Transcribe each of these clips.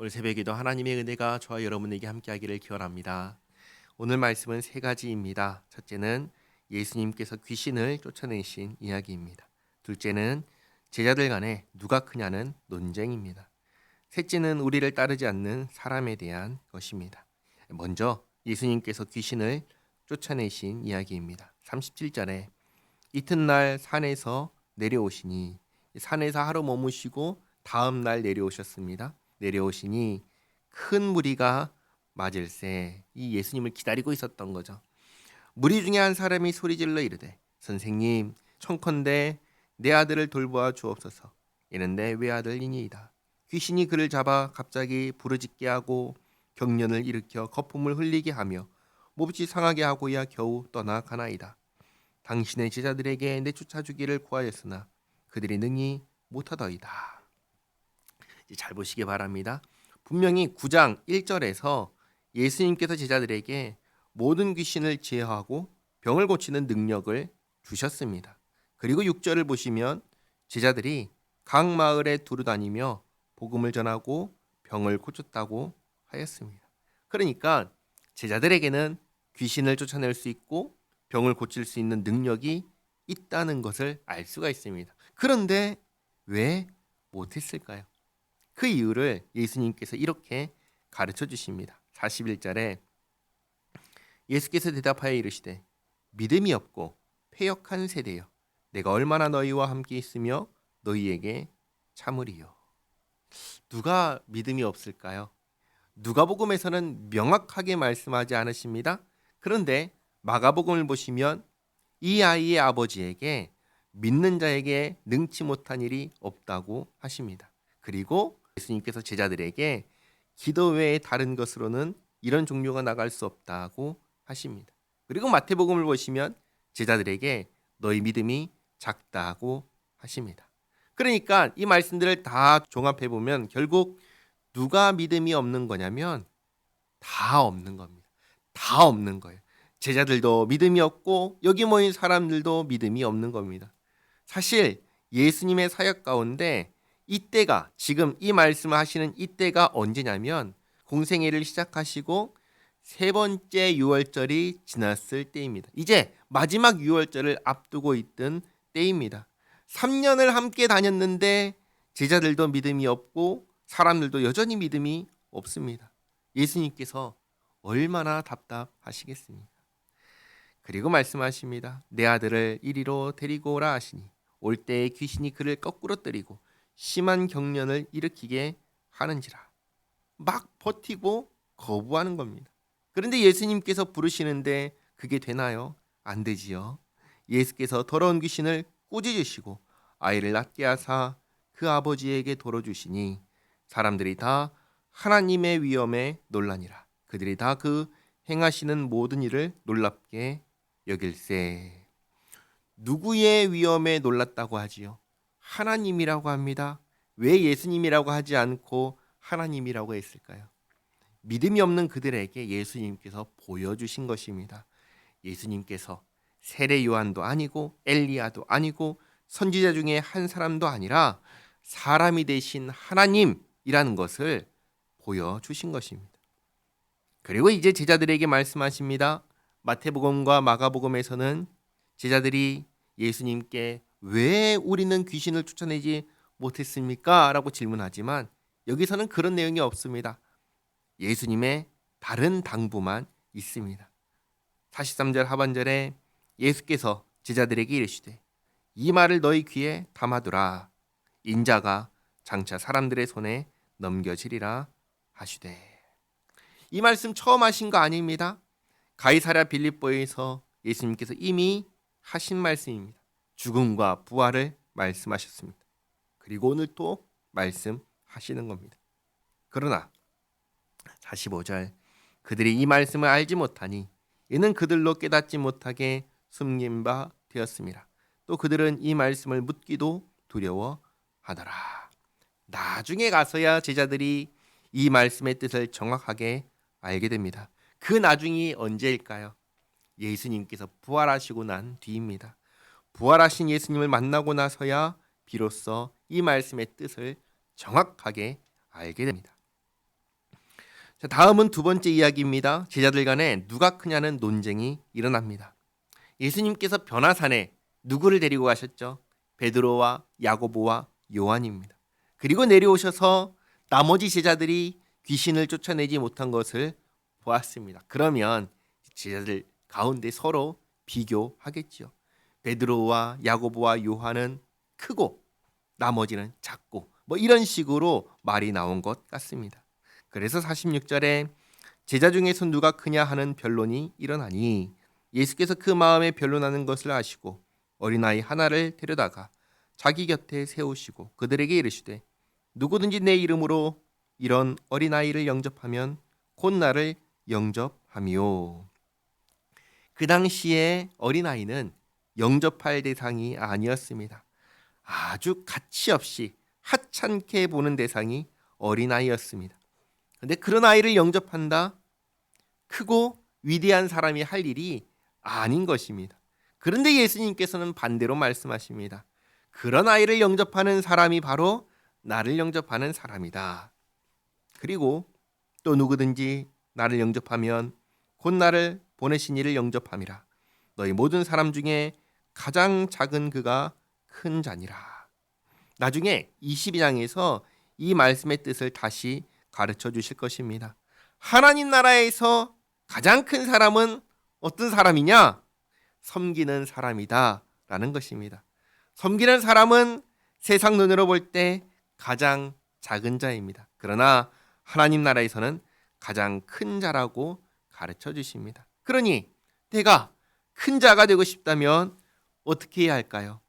오늘 새벽에도 하나님의 은혜가 저와 여러분에게 함께하기를 기원합니다. 오늘 말씀은 세 가지입니다. 첫째는 예수님께서 귀신을 쫓아내신 이야기입니다. 둘째는 제자들 간에 누가 크냐는 논쟁입니다. 셋째는 우리를 따르지 않는 사람에 대한 것입니다. 먼저 예수님께서 귀신을 쫓아내신 이야기입니다. 37절에 이튿날 산에서 내려오시니 산에서 하루 머무시고 다음 날 내려오셨습니다. 내려오시니 큰 무리가 맞을세 이 예수님을 기다리고 있었던 거죠. 무리 중에 한 사람이 소리질러 이르되 선생님 청컨대 내 아들을 돌보아 주옵소서 이는데 외아들이니이다. 귀신이 그를 잡아 갑자기 부르짖게 하고 경련을 일으켜 거품을 흘리게 하며 몹시 상하게 하고야 겨우 떠나가나이다. 당신의 제자들에게 내쫓아 주기를 구하였으나 그들이 능히 못하더이다. 잘 보시기 바랍니다. 분명히 9장 1절에서 예수님께서 제자들에게 모든 귀신을 제어하고 병을 고치는 능력을 주셨습니다. 그리고 6절을 보시면 제자들이 각 마을에 두루 다니며 복음을 전하고 병을 고쳤다고 하였습니다. 그러니까 제자들에게는 귀신을 쫓아낼 수 있고 병을 고칠 수 있는 능력이 있다는 것을 알 수가 있습니다. 그런데 왜 못했을까요? 그 이유를 예수님께서 이렇게 가르쳐 주십니다. 41절에 예수께서 대답하여 이르시되 믿음이 없고 패역한 세대여 내가 얼마나 너희와 함께 있으며 너희에게 참으리요. 누가 믿음이 없을까요? 누가복음에서는 명확하게 말씀하지 않으십니다. 그런데 마가복음을 보시면 이 아이의 아버지에게 믿는 자에게 능치 못한 일이 없다고 하십니다. 그리고 예수님께서 제자들에게 기도 외에 다른 것으로는 이런 종류가 나갈 수 없다고 하십니다. 그리고 마태복음을 보시면 제자들에게 너희 믿음이 작다고 하십니다. 그러니까 이 말씀들을 다 종합해 보면 결국 누가 믿음이 없는 거냐면 다 없는 겁니다. 다 없는 거예요. 제자들도 믿음이 없고 여기 모인 사람들도 믿음이 없는 겁니다. 사실 예수님의 사역 가운데 이때가 지금 이 말씀을 하시는 이때가 언제냐면 공생애를 시작하시고 세 번째 유월절이 지났을 때입니다. 이제 마지막 유월절을 앞두고 있던 때입니다. 3년을 함께 다녔는데 제자들도 믿음이 없고 사람들도 여전히 믿음이 없습니다. 예수님께서 얼마나 답답하시겠습니까? 그리고 말씀하십니다. 내 아들을 이리로 데리고 오라 하시니 올 때에 귀신이 그를 거꾸로 때리고 심한 경련을 일으키게 하는지라. 막 버티고 거부하는 겁니다. 그런데 예수님께서 부르시는데 그게 되나요? 안 되지요. 예수께서 더러운 귀신을 꾸짖으시고 아이를 낫게 하사 그 아버지에게 돌어주시니 사람들이 다 하나님의 위엄에 놀라니라. 그들이 다 그 행하시는 모든 일을 놀랍게 여길세. 누구의 위엄에 놀랐다고 하지요? 하나님이라고 합니다. 왜 예수님이라고 하지 않고 하나님이라고 했을까요? 믿음이 없는 그들에게 예수님께서 보여주신 것입니다. 예수님께서 세례 요한도 아니고 엘리야도 아니고 선지자 중에 한 사람도 아니라 사람이 되신 하나님이라는 것을 보여주신 것입니다. 그리고 이제 제자들에게 말씀하십니다. 마태복음과 마가복음에서는 제자들이 예수님께 왜 우리는 귀신을 쫓아내지 못했습니까? 라고 질문하지만 여기서는 그런 내용이 없습니다. 예수님의 다른 당부만 있습니다. 43절 하반절에 예수께서 제자들에게 이르시되 이 말을 너희 귀에 담아두라 인자가 장차 사람들의 손에 넘겨지리라 하시되 이 말씀 처음 하신 거 아닙니다. 가이사랴 빌립보에서 예수님께서 이미 하신 말씀입니다. 죽음과 부활을 말씀하셨습니다. 그리고 오늘 또 말씀하시는 겁니다. 그러나 45절 그들이 이 말씀을 알지 못하니 이는 그들로 깨닫지 못하게 숨긴 바 되었습니다. 또 그들은 이 말씀을 묻기도 두려워하더라. 나중에 가서야 제자들이 이 말씀의 뜻을 정확하게 알게 됩니다. 그 나중이 언제일까요? 예수님께서 부활하시고 난 뒤입니다. 부활하신 예수님을 만나고 나서야 비로소 이 말씀의 뜻을 정확하게 알게 됩니다. 자, 다음은 두 번째 이야기입니다. 제자들 간에 누가 크냐는 논쟁이 일어납니다. 예수님께서 변화산에 누구를 데리고 가셨죠? 베드로와 야고보와 요한입니다. 그리고 내려오셔서 나머지 제자들이 귀신을 쫓아내지 못한 것을 보았습니다. 그러면 제자들 가운데 서로 비교하겠지요. 베드로와 야고보와 요한은 크고 나머지는 작고 뭐 이런 식으로 말이 나온 것 같습니다. 그래서 46절에 제자 중에서 누가 크냐 하는 변론이 일어나니 예수께서 그 마음에 변론하는 것을 아시고 어린아이 하나를 데려다가 자기 곁에 세우시고 그들에게 이르시되 누구든지 내 이름으로 이런 어린아이를 영접하면 곧 나를 영접하미요. 그 당시에 어린아이는 영접할 대상이 아니었습니다. 아주 가치 없이 하찮게 보는 대상이 어린아이였습니다. 근데 그런 아이를 영접한다? 크고 위대한 사람이 할 일이 아닌 것입니다. 그런데 예수님께서는 반대로 말씀하십니다. 그런 아이를 영접하는 사람이 바로 나를 영접하는 사람이다. 그리고 또 누구든지 나를 영접하면 곧 나를 보내신 이를 영접함이라. 너희 모든 사람 중에 가장 작은 그가 큰 자니라. 나중에 22장에서 이 말씀의 뜻을 다시 가르쳐 주실 것입니다. 하나님 나라에서 가장 큰 사람은 어떤 사람이냐? 섬기는 사람이다. 라는 것입니다. 섬기는 사람은 세상 눈으로 볼 때 가장 작은 자입니다. 그러나 하나님 나라에서는 가장 큰 자라고 가르쳐 주십니다. 그러니 내가 큰 자가 되고 싶다면 어떻게 해야 할까요?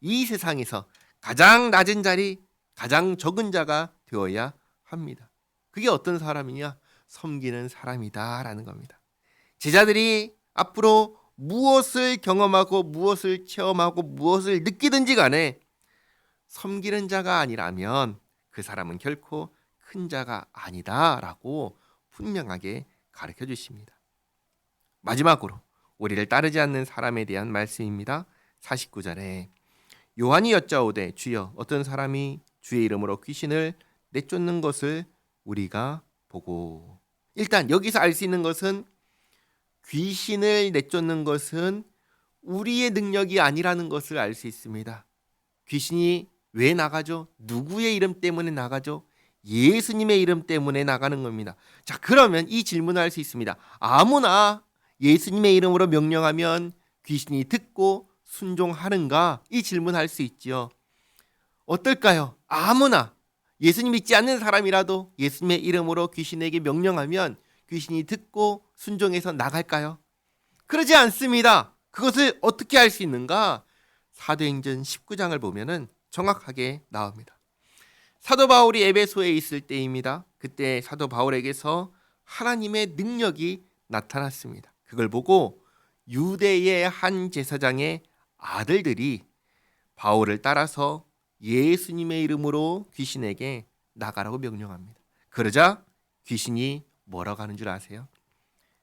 이 세상에서 가장 낮은 자리, 가장 적은 자가 되어야 합니다. 그게 어떤 사람이냐? 섬기는 사람이다라는 겁니다. 제자들이 앞으로 무엇을 경험하고 무엇을 체험하고 무엇을 느끼든지 간에 섬기는 자가 아니라면 그 사람은 결코 큰 자가 아니다라고 분명하게 가르쳐 주십니다. 마지막으로 우리를 따르지 않는 사람에 대한 말씀입니다. 49절에 요한이 여짜오되 주여 어떤 사람이 주의 이름으로 귀신을 내쫓는 것을 우리가 보고 일단 여기서 알 수 있는 것은 귀신을 내쫓는 것은 우리의 능력이 아니라는 것을 알 수 있습니다. 귀신이 왜 나가죠? 누구의 이름 때문에 나가죠? 예수님의 이름 때문에 나가는 겁니다. 자, 그러면 이 질문을 할 수 있습니다. 아무나 예수님의 이름으로 명령하면 귀신이 듣고 순종하는가? 이 질문할 수 있지요. 어떨까요? 아무나 예수님 믿지 않는 사람이라도 예수님의 이름으로 귀신에게 명령하면 귀신이 듣고 순종해서 나갈까요? 그러지 않습니다. 그것을 어떻게 할 수 있는가? 사도행전 19장을 보면은 정확하게 나옵니다. 사도 바울이 에베소에 있을 때입니다. 그때 사도 바울에게서 하나님의 능력이 나타났습니다. 그걸 보고 유대의 한 제사장의 아들들이 바울을 따라서 예수님의 이름으로 귀신에게 나가라고 명령합니다. 그러자 귀신이 뭐라고 하는 줄 아세요?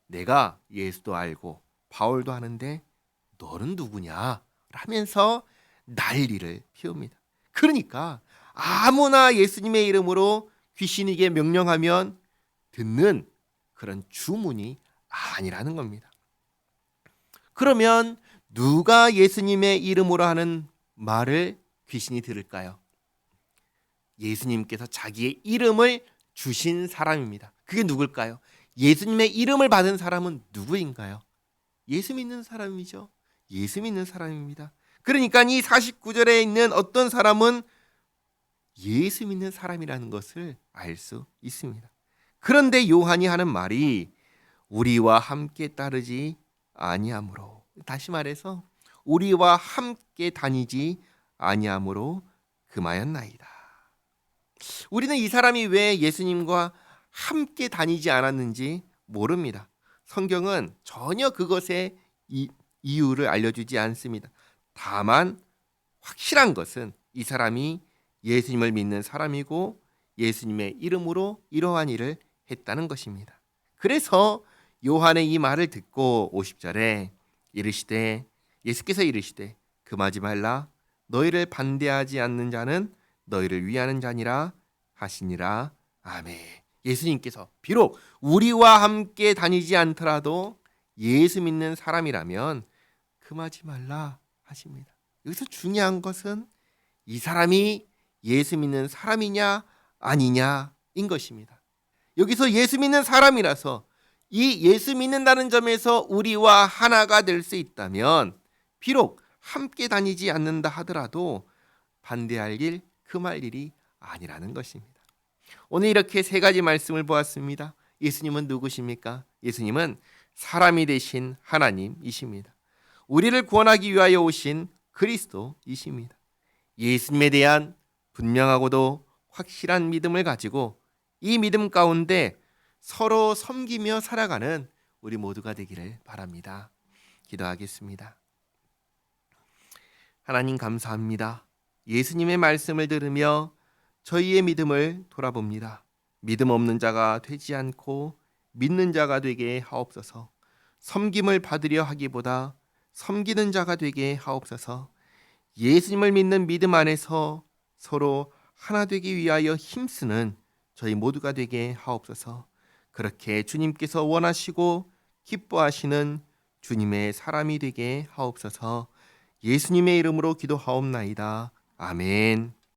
내가 예수도 알고 바울도 하는데 너는 누구냐? 라면서 난리를 피웁니다. 그러니까 아무나 예수님의 이름으로 귀신에게 명령하면 듣는 그런 주문이 아니라는 겁니다. 그러면 누가 예수님의 이름으로 하는 말을 귀신이 들을까요? 예수님께서 자기의 이름을 주신 사람입니다. 그게 누굴까요? 예수님의 이름을 받은 사람은 누구인가요? 예수 믿는 사람이죠. 예수 믿는 사람입니다. 그러니까 이 49절에 있는 어떤 사람은 예수 믿는 사람이라는 것을 알 수 있습니다. 그런데 요한이 하는 말이 우리와 함께 따르지 아니하므로 다시 말해서 우리와 함께 다니지 아니하므로 금하였나이다. 우리는 이 사람이 왜 예수님과 함께 다니지 않았는지 모릅니다. 성경은 전혀 그것의 이, 이유를 알려주지 않습니다. 다만 확실한 것은 이 사람이 예수님을 믿는 사람이고 예수님의 이름으로 이러한 일을 했다는 것입니다. 그래서 요한의 이 말을 듣고 50절에 이르시되 예수께서 이르시되 금하지 말라 너희를 반대하지 않는 자는 너희를 위하는 자니라 하시니라 아멘. 예수님께서 비록 우리와 함께 다니지 않더라도 예수 믿는 사람이라면 금하지 말라 하십니다. 여기서 중요한 것은 이 사람이 예수 믿는 사람이냐 아니냐인 것입니다. 여기서 예수 믿는 사람이라서 이 예수 믿는다는 점에서 우리와 하나가 될 수 있다면 비록 함께 다니지 않는다 하더라도 반대할 일, 금할 일이 아니라는 것입니다. 오늘 이렇게 세 가지 말씀을 보았습니다. 예수님은 누구십니까? 예수님은 사람이 되신 하나님이십니다. 우리를 구원하기 위하여 오신 그리스도이십니다. 예수님에 대한 분명하고도 확실한 믿음을 가지고 이 믿음 가운데 서로 섬기며 살아가는 우리 모두가 되기를 바랍니다. 기도하겠습니다. 하나님 감사합니다. 예수님의 말씀을 들으며 저희의 믿음을 돌아봅니다. 믿음 없는 자가 되지 않고 믿는 자가 되게 하옵소서. 섬김을 받으려 하기보다 섬기는 자가 되게 하옵소서. 예수님을 믿는 믿음 안에서 서로 하나 되기 위하여 힘쓰는 저희 모두가 되게 하옵소서. 그렇게 주님께서 원하시고 기뻐하시는 주님의 사람이 되게 하옵소서. 예수님의 이름으로 기도하옵나이다. 아멘.